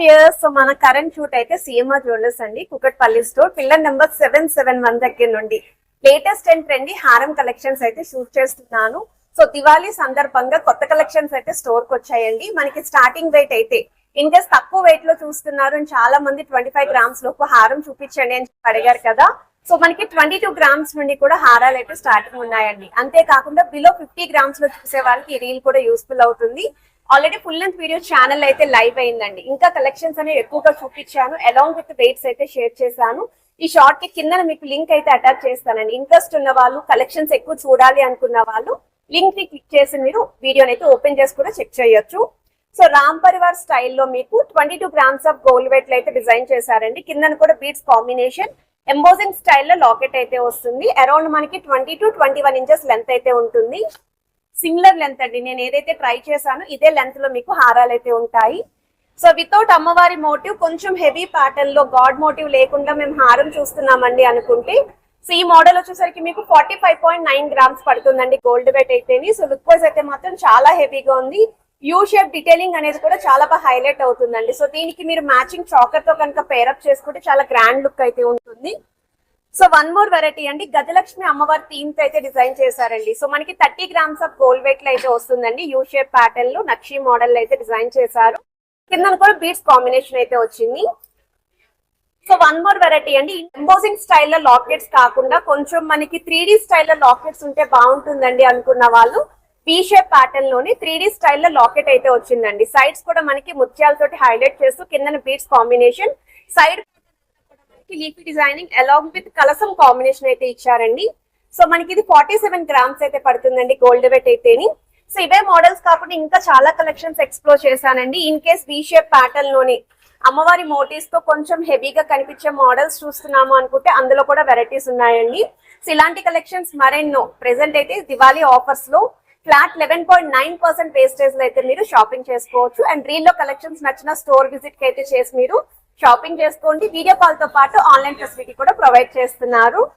Viewers so మన current shoot అయితే CMR jewellers అండి Kukatpally store pillar number seven seven one దగ్గర నుండి. లేటెస్ట్ అండ్ ట్రెండీ హారం కలెక్షన్స్ అయితే షూట్ చేస్తున్నాను. సో దివాళీ సందర్భంగా కొత్త కలెక్షన్స్ అయితే స్టోర్కి వచ్చాయండి. మనకి స్టార్టింగ్ వెయిట్ అయితే ఇన్ కేస్ తక్కువ వెయిట్లో చూస్తున్నారు అని చాలా మంది ట్వంటీ ఫైవ్ గ్రామ్స్ లోపు హారం చూపించండి అని అడిగారు కదా. సో మనకి ట్వంటీ టూ గ్రామ్స్ నుండి కూడా హారాలు అయితే స్టార్టింగ్ ఉన్నాయండి. అంతేకాకుండా బిలో ఫిఫ్టీ గ్రామ్స్లో చూసే వాళ్ళకి ఈ రీల్ కూడా యూస్ఫుల్ అవుతుంది. Already full length video channel అయితే లైవ్ అయిందండి. ఇంకా కలెక్షన్స్ అనేవి ఎక్కువగా చూపించాను. అలాంగ్ విత్ వెయిట్స్ అయితే షేర్ చేశాను. ఈ షార్ట్కి కింద మీకు లింక్ అయితే అటాచ్ చేస్తానండి. ఇంట్రెస్ట్ ఉన్న వాళ్ళు కలెక్షన్స్ ఎక్కువ చూడాలి అనుకున్న వాళ్ళు లింక్ని క్లిక్ చేసి మీరు వీడియోని అయితే ఓపెన్ చేసి కూడా చెక్ చేయొచ్చు. సో రామ్ పరివార్ స్టైల్లో మీకు twenty two grams of gold weight అయితే డిజైన్ చేశారండి. కింద కూడా బీట్స్ కాంబినేషన్ ఎంబోజింగ్ స్టైల్లో లాకెట్ అయితే వస్తుంది. అరౌండ్ మనకి twenty to twenty one inches length అయితే ఉంటుంది. సిమిలర్ లెంత్ అండి. నేను ఏదైతే ట్రై చేశానో ఇదే లెంత్లో మీకు హారాలు అయితే ఉంటాయి. సో వితౌట్ అమ్మవారి మోటివ్ కొంచెం హెవీ ప్యాటర్న్లో గాడ్ మోటివ్ లేకుండా మేము హారం చూస్తున్నామండి అనుకుంటే సో ఈ మోడల్ వచ్చేసరికి మీకు forty five point nine grams పడుతుందండి గోల్డ్ వెయిట్ అయితేని. సో లుక్ వైజ్ అయితే మాత్రం చాలా హెవీగా ఉంది. యూ షేప్ డీటెయిలింగ్ అనేది కూడా చాలా బాగా హైలైట్ అవుతుందండి. సో దీనికి మీరు మ్యాచింగ్ చాకర్తో కనుక పేరప్ చేసుకుంటే చాలా గ్రాండ్ లుక్ అయితే ఉంటుంది. సో వన్ మోర్ వెరైటీ అండి. గజలక్ష్మి అమ్మవారి థీమ్తో అయితే డిజైన్ చేశారండి. సో మనకి థర్టీ గ్రామ్స్ ఆఫ్ గోల్డ్ వెయిట్లో అయితే వస్తుందండి. యూ షేప్ ప్యాటర్న్లో నక్షి మోడల్ అయితే డిజైన్ చేశారు. కింద కూడా బీట్స్ కాంబినేషన్ అయితే వచ్చింది. సో వన్ మోర్ వెరైటీ అండి. ఎంబోజింగ్ స్టైల్లో లాకెట్స్ కాకుండా కొంచెం మనకి త్రీ డి స్టైల్లో లాకెట్స్ ఉంటే బాగుంటుందండి అనుకున్న వాళ్ళు. పీ షేప్ ప్యాటర్న్లోని త్రీ డి స్టైల్లో లాకెట్ అయితే వచ్చిందండి. సైడ్స్ కూడా మనకి ముత్యాలతోటి హైలైట్ చేస్తూ కింద beads combination. Side leafy designing along with కలసం కాంబినేషన్ అయితే ఇచ్చారండి. సో మనకి ఇది ఫార్టీ సెవెన్ గ్రామ్స్ అయితే పడుతుందండి గోల్డ్ వెట్ అయితేని. సో ఇవే మోడల్స్ కాకుండా ఇంకా చాలా కలెక్షన్స్ ఎక్స్ప్లోర్ చేశానండి. ఇన్ కేస్ వీ షేప్ ప్యాటర్న్లోని అమ్మవారి మోటివ్స్తో కొంచెం హెవీగా కనిపించే మోడల్స్ చూస్తున్నాము అనుకుంటే అందులో కూడా వెరైటీస్ ఉన్నాయండి. సో ఇలాంటి కలెక్షన్స్ మరెన్నో ప్రెసెంట్ అయితే Diwali ఆఫర్స్లో flat eleven point nine percent వేస్టేజ్లో అయితే మీరు షాపింగ్ చేసుకోవచ్చు. అండ్ రీల్లో కలెక్షన్స్ నచ్చిన స్టోర్ విజిట్కి అయితే చేసి మీరు షాపింగ్ చేసుకోండి. వీడియో కాల్తో పాటు ఆన్లైన్ ఫెసిలిటీ కూడా ప్రొవైడ్ చేస్తున్నారు.